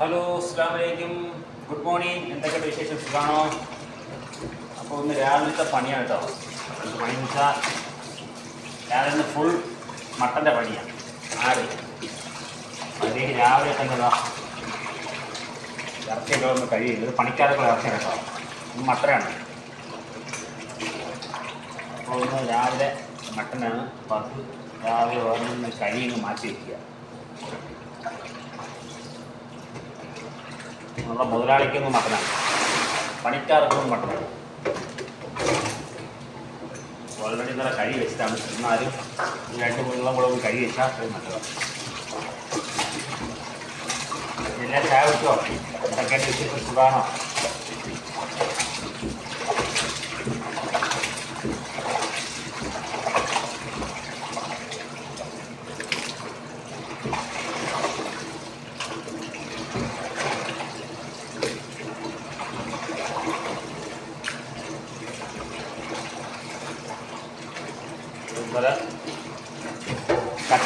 Hello അസ്സാം വലൈക്കും good morning. എന്തൊക്കെ വിശേഷം? സുഖാണോ? അപ്പോൾ ഒന്ന് രാവിലത്തെ പണിയാണ് കേട്ടോ പണി വെച്ചാൽ രാവിലെ ഫുൾ മട്ടന്റെ പണിയാണ് ആട്. അതിലേക്ക് രാവിലെ തന്നെ ഇറച്ചിയൊക്കെ ഒന്ന് കഴിയില്ല ഇത് പണിക്കാരൊക്കെ ഇറച്ചിയാണ് കേട്ടോ ഇത് മട്ടനാണ്. അപ്പോൾ ഒന്ന് രാവിലെ മട്ടനാണ്. അപ്പോൾ രാവിലെ ഓരോന്ന് കഴിയുന്നു മാറ്റി വയ്ക്കുക നമ്മുടെ മുതലാളിക്കൊന്നും മട്ടനാണ്. പണിക്കാർക്കൊന്നും മട്ടനാണ്. ഓൾറെഡി നല്ല കഴി വെച്ചിട്ടാണ്. എന്നാലും രണ്ട് മൂന്നെല്ലാം കൂടെ ഒന്ന് കഴി വെച്ചാൽ അത് നല്ലതാണ്. എല്ലാം ചായ വെച്ചോ എന്തൊക്കെ വിശേഷം? സുഖാണോ?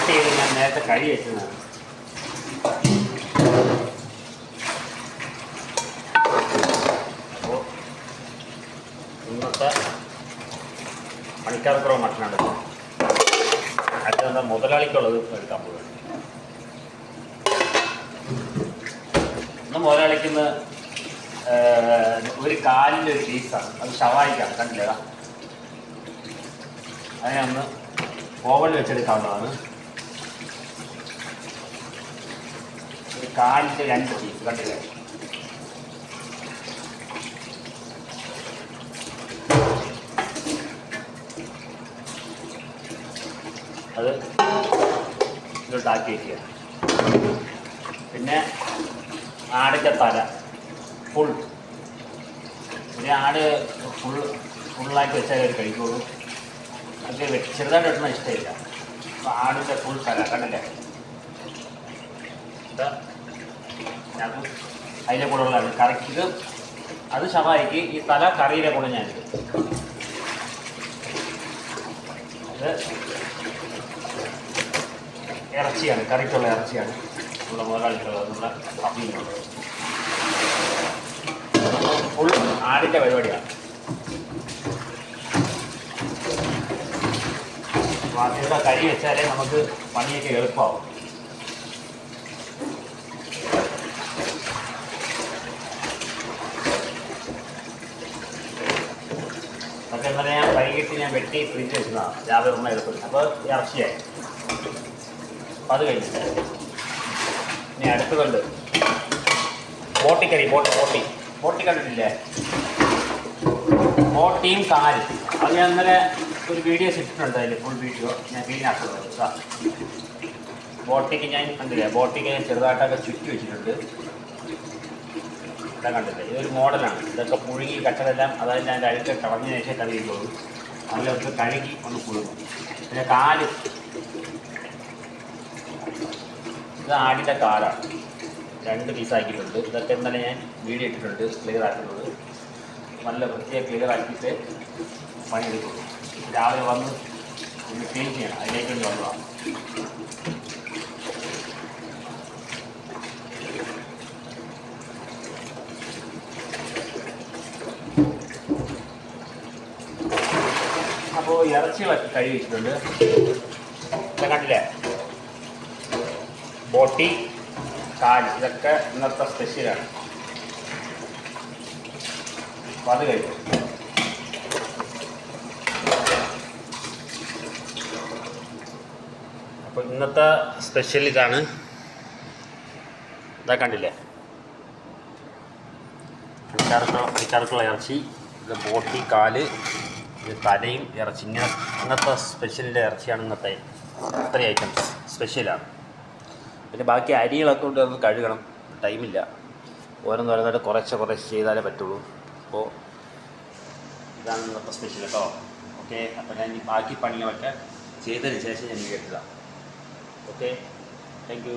കട്ട് ചെയ്ത് ഞാൻ നേരത്തെ കഴി വെച്ചതാണ്. അപ്പോൾ ഇന്നത്തെ പണിക്കാർക്കുള്ള മട്ടനാണ് അടുത്ത മുതലാളിക്കുള്ളത് എടുക്കാൻ പോകുന്നു ഇന്ന് മുതലാളിക്കുന്ന ഒരു കാലിന്റെ ഒരു പീസാണ്. അത് ഷവായിക്കാണ്. കണ്ടില്ലേ? അതിനൊന്ന് ഓവൺ വെച്ചെടുക്കാവുന്നതാണ് കാലിന്റെ രണ്ട് പീസ് കണ്ടില്ലേ? അത് ഇതിലോട്ടാക്കി വയ്ക്കുക പിന്നെ ആടിന്റെ തല ഫുൾ ഒരു ആട് ഫുൾ ഫുള്ളാക്കി വെച്ചാൽ അവർ കഴിക്കുള്ളൂ. അത് ചെറുതായിട്ട് വെട്ടണ ഇഷ്ടമില്ല. അപ്പോൾ ആടിന്റെ ഫുൾ തല കണ്ടില്ലേ? അത് അതിന്റെ കൂടെ ഉള്ളതാണ് കറിക്ക് അത് ശവായിക്ക് ഈ തല കറിയുടെ കൂടെ ഞാൻ. ഇത് ഇറച്ചിയാണ് കറിക്കുള്ള ഇറച്ചിയാണ്. നമ്മുടെ മുതലാളിക്കുള്ളത് നമ്മുടെ അഭിയുള്ളത് ഫുൾ ആടിന്റെ പരിപാടിയാണ്. അതിന്റെ കരി വെച്ചാലേ നമുക്ക് പണിയൊക്കെ എളുപ്പമാവും. അതൊക്കെ ഇന്നലെ ഞാൻ വൈകിട്ട് ഞാൻ വെട്ടി ഫ്രിഡ്ജ് വെച്ചതാണ് രാവിലെ ഒന്ന് എടുക്കും അപ്പോൾ ഇറച്ചിയായി. അപ്പോൾ അത് കഴിഞ്ഞിട്ട് ഇനി അടുത്തതുണ്ട് ബോട്ടിക്കറി ബോട്ട് ബോട്ടി. ബോട്ടി കണ്ടിട്ടില്ലേ? ബോട്ടിയും കാലും അത് ഞാൻ ഇന്നലെ ഒരു വീഡിയോ ഇട്ടിട്ടുണ്ട് അതിൽ ഫുൾ വീഡിയോ ഞാൻ വീടിനകത്തുള്ളത് കേട്ടോ ബോട്ടിക്ക് ഞാൻ കണ്ടില്ല? ബോട്ടിക്ക് ഞാൻ ചെറുതായിട്ടൊക്കെ ചുറ്റി വെച്ചിട്ടുണ്ട്. ഇവിടെ കണ്ടില്ലേ ഇതൊരു മോഡലാണ്. ഇതൊക്കെ പുഴുങ്ങി കട്ടതെല്ലാം അതായത് അതിന്റെ അഴുക്ക് കളഞ്ഞ ശേഷം കറിയുള്ളൂ അതിലൊക്കെ കഴുകി ഒന്ന് പുഴുങ്ങും പിന്നെ കാൽ. ഇത് ആടിന്റെ കാലാണ്. രണ്ട് പീസാക്കിയിട്ടുണ്ട് ഇതൊക്കെ ഇന്നലെ ഞാൻ വീഡിയോ ഇട്ടിട്ടുണ്ട്. ക്ലിയർ ആക്കിയിട്ടുള്ളത് നല്ല വൃത്തിയായി ക്ലിയർ ആക്കിയിട്ട് പണിയെടുക്കുള്ളൂ രാവിലെ വന്ന് ഒന്ന് ക്ലീൻ ചെയ്യണം. അതിലേക്ക് വേണ്ടി വന്നതാണ് അപ്പോൾ ഇറച്ചികളൊക്കെ കഴുകി വെച്ചിട്ടുണ്ട്. കണ്ടില്ലേ? ബോട്ടി കാൽ ഇതൊക്കെ ഇന്നത്തെ സ്പെഷ്യലാണ് അപ്പൊ അത് കഴിഞ്ഞു അപ്പോൾ ഇന്നത്തെ സ്പെഷ്യൽ ഇതാണ്. ഇതാ കണ്ടില്ലേ? പണിക്കാർക്കുള്ള പണിക്കാർക്കുള്ള ഇറച്ചി ബോട്ടി കാൽ ഇത് തലയും ഇറച്ചി. ഇങ്ങനെ ഇന്നത്തെ സ്പെഷ്യലിന്റെ ഇറച്ചിയാണ് ഇന്നത്തെ ഇത്രയും ഐറ്റംസ് സ്പെഷ്യലാണ് പിന്നെ ബാക്കി അരികളൊക്കെ കൊണ്ട് നമുക്ക് കഴുകണം. ടൈമില്ല ഓരോന്നോരോന്നായിട്ട് കുറച്ച് കുറച്ച് ചെയ്താലേ പറ്റുള്ളൂ. അപ്പോൾ ഇതാണ് ഇന്നത്തെ സ്പെഷ്യൽ കേട്ടോ ഓക്കെ അപ്പോൾ ഞാൻ ഈ ബാക്കി പണികളൊക്കെ ചെയ്തതിന് ശേഷം ഞാൻ കേട്ടതാണ് ഓക്കെ താങ്ക് യു